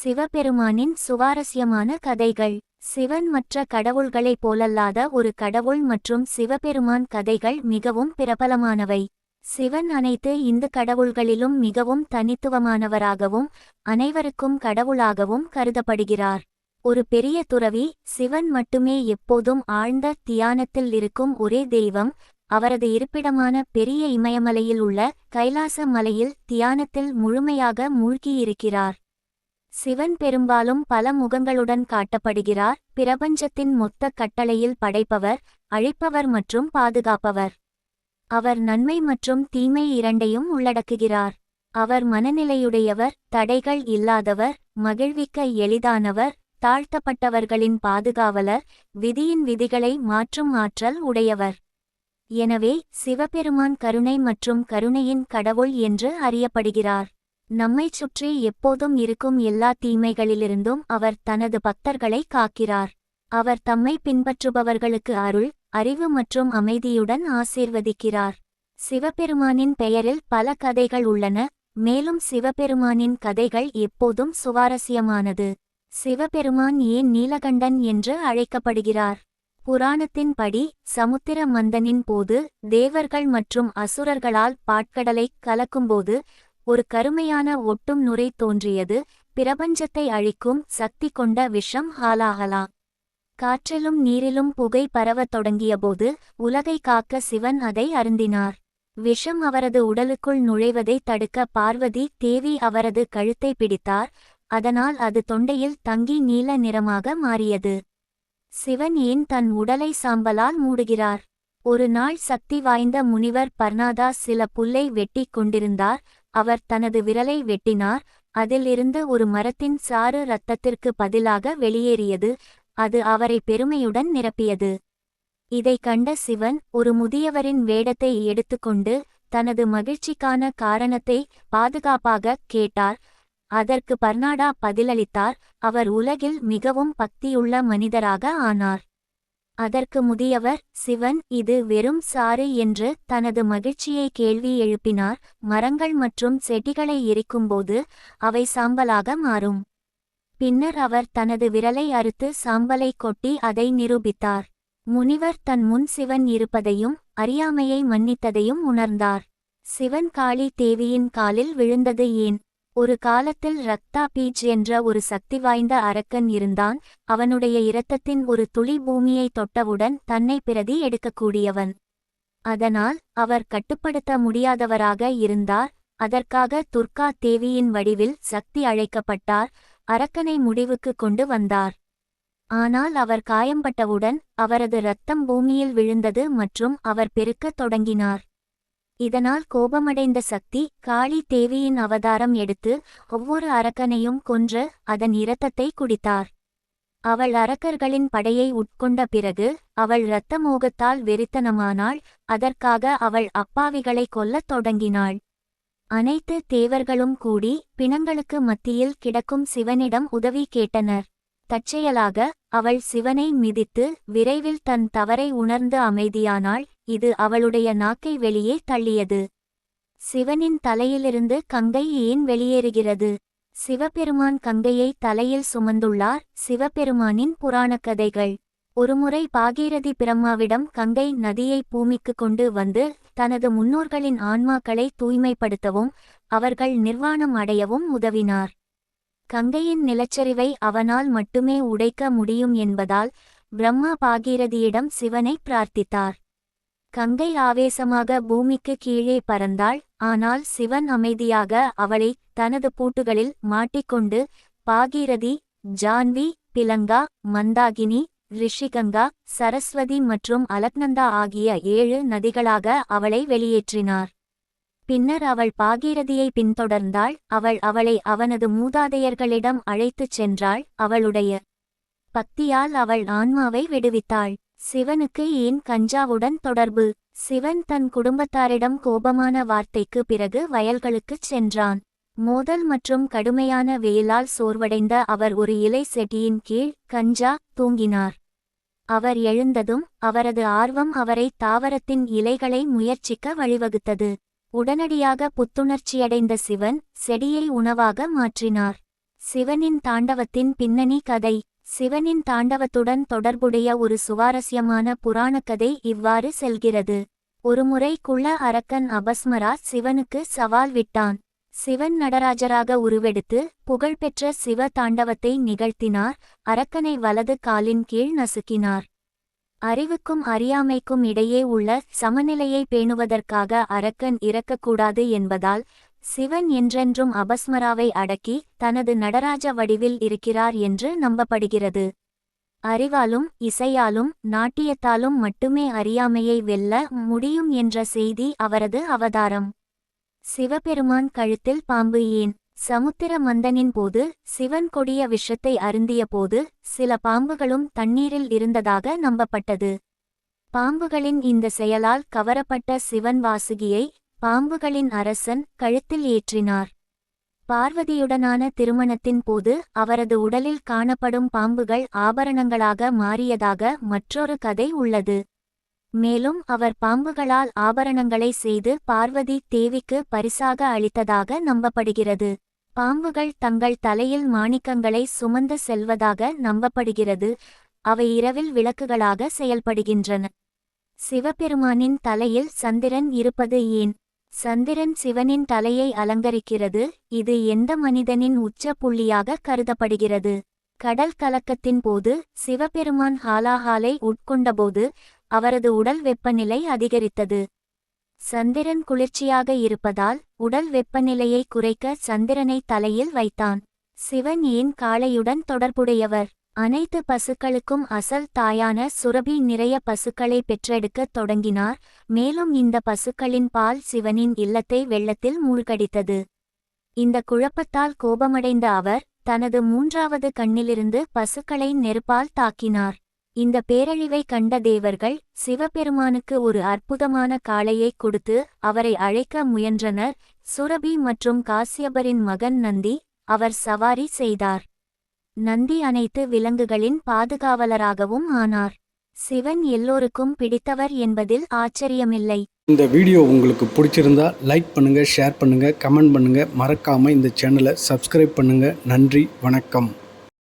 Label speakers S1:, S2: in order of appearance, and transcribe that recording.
S1: சிவபெருமானின் சுவாரஸ்யமான கதைகள். சிவன் மற்ற கடவுள்களைப் போலல்லாத ஒரு கடவுள் மற்றும் சிவபெருமான் கதைகள் மிகவும் பிரபலமானவை. சிவன் அனைத்து இந்து கடவுள்களிலும் மிகவும் தனித்துவமானவராகவும் அனைவருக்கும் கடவுளாகவும் கருதப்படுகிறார். ஒரு பெரிய துறவி சிவன் மட்டுமே எப்போதும் ஆழ்ந்த தியானத்தில் இருக்கும் ஒரே தெய்வம். அவரது இருப்பிடமான பெரிய இமயமலையில் உள்ள கைலாச மலையில் தியானத்தில் முழுமையாக மூழ்கியிருக்கிறார். சிவன் பெரும்பாலும் பல முகங்களுடன் காட்டப்படுகிறார். பிரபஞ்சத்தின் மொத்த கட்டளையில் படைப்பவர் அழிப்பவர் மற்றும் பாதுகாப்பவர். அவர் நன்மை மற்றும் தீமை இரண்டையும் உள்ளடக்குகிறார். அவர் மனநிலையுடையவர் தடைகள் இல்லாதவர் மகிழ்விக்க எளிதானவர் தாழ்த்தப்பட்டவர்களின் பாதுகாவலர் விதியின் விதிகளை மாற்றும் ஆற்றல் உடையவர். எனவே சிவபெருமான் கருணை மற்றும் கருணையின் கடவுள் என்று அறியப்படுகிறார். நம்மைச் சுற்றி எப்போதும் இருக்கும் எல்லா தீமைகளிலிருந்தும் அவர் தனது பக்தர்களை காக்கிறார். அவர் தம்மை பின்பற்றுபவர்களுக்கு அருள் அறிவு மற்றும் அமைதியுடன் ஆசீர்வதிக்கிறார். சிவபெருமானின் பெயரில் பல கதைகள் உள்ளன மேலும் சிவபெருமானின் கதைகள் எப்போதும் சுவாரஸ்யமானது. சிவபெருமான் ஏன் நீலகண்டன் என்று அழைக்கப்படுகிறார்? புராணத்தின்படி சமுத்திர மந்தனின் போது தேவர்கள் மற்றும் அசுரர்களால் பாட்கடலை கலக்கும்போது ஒரு கருமையான ஒட்டும் நுரை தோன்றியது. பிரபஞ்சத்தை அழிக்கும் சக்தி கொண்ட விஷம் ஹாலாகலா காற்றிலும் நீரிலும் புகை பரவத் தொடங்கியபோது உலகை காக்க சிவன் அதை அருந்தினார். விஷம் அவரது உடலுக்குள் நுழைவதை தடுக்க பார்வதி தேவி அவரது கழுத்தை பிடித்தார். அதனால் அது தொண்டையில் தங்கி நீல நிறமாக மாறியது. சிவன் ஏன் தன் உடலை சாம்பலால் மூடுகிறார்? ஒரு நாள் சக்தி வாய்ந்த முனிவர் பர்னாதாஸ் சில புல்லை வெட்டிக் கொண்டிருந்தார். அவர் தனது விரலை வெட்டினார். அதிலிருந்து ஒரு மரத்தின் சாறு இரத்தத்திற்கு பதிலாக வெளியேறியது. அது அவரை பெருமையுடன் நிரப்பியது. இதை கண்ட சிவன் ஒரு முதியவரின் வேடத்தை எடுத்துக்கொண்டு தனது மகிழ்ச்சிக்கான காரணத்தை பாதுகாப்பாக கேட்டார். அதற்கு பர்னாடா பதிலளித்தார். அவர் உலகில் மிகவும் பக்தியுள்ள மனிதராக ஆனார். அதற்கு முதியவர் சிவன் இது வெறும் சாறு என்று தனது மகிழ்ச்சியை கேள்வி எழுப்பினார். மரங்கள் மற்றும் செடிகளை எரிக்கும்போது அவை சாம்பலாக மாறும். பின்னர் அவர் தனது விரலை அறுத்து சாம்பலை கொட்டி அதை நிரூபித்தார். முனிவர் தன் முன் சிவன் இருப்பதையும் அறியாமையை மன்னித்ததையும் உணர்ந்தார். சிவன் காளி தேவியின் காலில் விழுந்தது ஏன்? ஒரு காலத்தில் ரக்தா பீச் என்ற ஒரு சக்தி வாய்ந்த அரக்கன் இருந்தான். அவனுடைய இரத்தத்தின் ஒரு துளி பூமியை தொட்டவுடன் தன்னை பிரதி எடுக்கக்கூடியவன். அதனால் அவர் கட்டுப்படுத்த முடியாதவராக இருந்தார். அதற்காக துர்கா தேவியின் வடிவில் சக்தி அழைக்கப்பட்டார். அரக்கனை முடிவுக்கு கொண்டு வந்தார். ஆனால் அவர் காயம்பட்டவுடன் அவரது இரத்தம் பூமியில் விழுந்தது மற்றும் அவர் பெருக்கத் தொடங்கினார். இதனால் கோபமடைந்த சக்தி காளி தேவியின் அவதாரம் எடுத்து ஒவ்வொரு அரக்கனையும் கொன்று அதன் இரத்தத்தை குடித்தார். அவள் அரக்கர்களின் படையை உட்கொண்ட பிறகு அவள் இரத்த மோகத்தால் வெறித்தனமானாள் அதற்காக அவள் அப்பாவிகளை கொல்லத் தொடங்கினாள். அனைத்து தேவர்களும் கூடி பிணங்களுக்கு மத்தியில் கிடக்கும் சிவனிடம் உதவி கேட்டனர். தற்செயலாக அவள் சிவனை மிதித்து விரைவில் தன் தவறை உணர்ந்து அமைதியானாள். இது அவளுடைய நாக்கை வெளியே தள்ளியது. சிவனின் தலையிலிருந்து கங்கை ஏன் வெளியேறுகிறது? சிவபெருமான் கங்கையை தலையில் சுமந்துள்ளார். சிவபெருமானின் புராணக் கதைகள். ஒருமுறை பாகீரதி பிரம்மாவிடம் கங்கை நதியை பூமிக்கு கொண்டு வந்து தனது முன்னோர்களின் ஆன்மாக்களை தூய்மைப்படுத்தவும் அவர்கள் நிர்வாணம் அடையவும் உதவினார். கங்கையின் நிலச்சரிவை அவனால் மட்டுமே உடைக்க முடியும் என்பதால் பிரம்மா பாகீரதியிடம் சிவனை பிரார்த்தித்தார். கங்கை ஆவேசமாக பூமிக்கு கீழே பறந்தாள். ஆனால் சிவன் அமைதியாக அவளை தனது பூட்டுகளில் மாட்டிக்கொண்டு பாகீரதி ஜான்வி பிலங்கா மந்தாகினி ரிஷிகங்கா சரஸ்வதி மற்றும் அலக்னந்தா ஆகிய ஏழு நதிகளாக அவளை வெளியேற்றினார். பின்னர் அவள் பாகீரதியை பின்தொடர்ந்தாள். அவள் அவளை அவனது மூதாதையர்களிடம் அழைத்துச் சென்றாள். அவளுடைய பக்தியால் அவள் ஆன்மாவை விடுவித்தாள். சிவனுக்கு ஏன் கஞ்சாவுடன் தொடர்பு? சிவன் தன் குடும்பத்தாரிடம் கோபமான வார்த்தைக்கு பிறகு வயல்களுக்குச் சென்றான். மோதல் மற்றும் கடுமையான வெயிலால் சோர்வடைந்த அவர் ஒரு இலை செடியின் கீழ் கஞ்சா தூங்கினார். அவர் எழுந்ததும் அவரது ஆர்வம் அவரை தாவரத்தின் இலைகளை முயற்சிக்க வழிவகுத்தது. உடனடியாக புத்துணர்ச்சியடைந்த சிவன் செடியை உணவாக மாற்றினார். சிவனின் தாண்டவத்தின் பின்னணி கதை. சிவனின் தாண்டவத்துடன் தொடர்புடைய ஒரு சுவாரஸ்யமான புராணக் கதை இவ்வாறு செல்கிறது. ஒருமுறை குள்ள அரக்கன் அபஸ்மரா சிவனுக்கு சவால் விட்டான். சிவன் நடராஜராக உருவெடுத்து புகழ்பெற்ற சிவ தாண்டவத்தை நிகழ்த்தினார் அரக்கனை வலது காலின் கீழ் நசுக்கினார். அறிவுக்கும் அறியாமைக்கும் இடையே உள்ள சமநிலையை பேணுவதற்காக அரக்கன் இறக்கக்கூடாது என்பதால் சிவன் என்றென்றும் அபஸ்மராவை அடக்கி தனது நடராஜ வடிவில் இருக்கிறார் என்று நம்பப்படுகிறது. அறிவாலும் இசையாலும் நாட்டியத்தாலும் மட்டுமே அறியாமையை வெல்ல முடியும் என்ற செய்தி அவரது அவதாரம். சிவபெருமான் கழுத்தில் பாம்பு ஏன்? சமுத்திர மந்தனின் போது சிவன் கொடிய விஷத்தை அருந்திய போது சில பாம்புகளும் தண்ணீரில் இருந்ததாக நம்பப்பட்டது. பாம்புகளின் இந்த செயலால் கவரப்பட்ட சிவன் வாசுகியை பாம்புகளின் அரசன் கழுத்தில் ஏற்றினார். பார்வதியுடனான திருமணத்தின் போது அவரது உடலில் காணப்படும் பாம்புகள் ஆபரணங்களாக மாறியதாக மற்றொரு கதை உள்ளது. மேலும் அவர் பாம்புகளால் ஆபரணங்களை செய்து பார்வதி தேவிக்கு பரிசாக அளித்ததாக நம்பப்படுகிறது. பாம்புகள் தங்கள் தலையில் மாணிக்கங்களை சுமந்து செல்வதாக நம்பப்படுகிறது. அவை இரவில் விளக்குகளாக செயல்படுகின்றன. சிவபெருமானின் தலையில் சந்திரன் இருப்பது ஏன்? சந்திரன் சிவனின் தலையை அலங்கரிக்கிறது. இது எந்த மனிதனின் உச்ச புள்ளியாக கருதப்படுகிறது? கடல் கலக்கத்தின் போது சிவபெருமான் ஹாலாஹாலை உட்கொண்டபோது அவரது உடல் வெப்பநிலை அதிகரித்தது. சந்திரன் குளிர்ச்சியாக இருப்பதால் உடல் வெப்பநிலையை குறைக்க சந்திரனை தலையில் வைத்தான். சிவன் ஏன் காளையுடன் தொடர்புடையவர்? அனைத்து பசுக்களுக்கும் அசல் தாயான சுரபி நிறைய பசுக்களை பெற்றெடுக்கத் தொடங்கினார். மேலும் இந்த பசுக்களின் பால் சிவனின் இல்லத்தை வெள்ளத்தில் மூழ்கடித்தது. இந்த குழப்பத்தால் கோபமடைந்த அவர் தனது மூன்றாவது கண்ணிலிருந்து பசுக்களை நெருப்பால் தாக்கினார். இந்த பேரழிவை கண்ட தேவர்கள் சிவபெருமானுக்கு ஒரு அற்புதமான காளையை கொடுத்து அவரை அழைக்க முயன்றனர். சுரபி மற்றும் காசியபரின் மகன் நந்தி அவர் சவாரி செய்தார். நந்தி அனைத்து விலங்குகளின் பாதுகாவலராகவும் ஆனார். சிவன் எல்லோருக்கும் பிடித்தவர் என்பதில் ஆச்சரியமில்லை.
S2: இந்த வீடியோ உங்களுக்கு பிடிச்சிருந்தா லைக் பண்ணுங்கள் ஷேர் பண்ணுங்கள் கமெண்ட் பண்ணுங்கள் மறக்காமல் இந்த சேனலை சப்ஸ்கிரைப் பண்ணுங்கள் நன்றி வணக்கம்.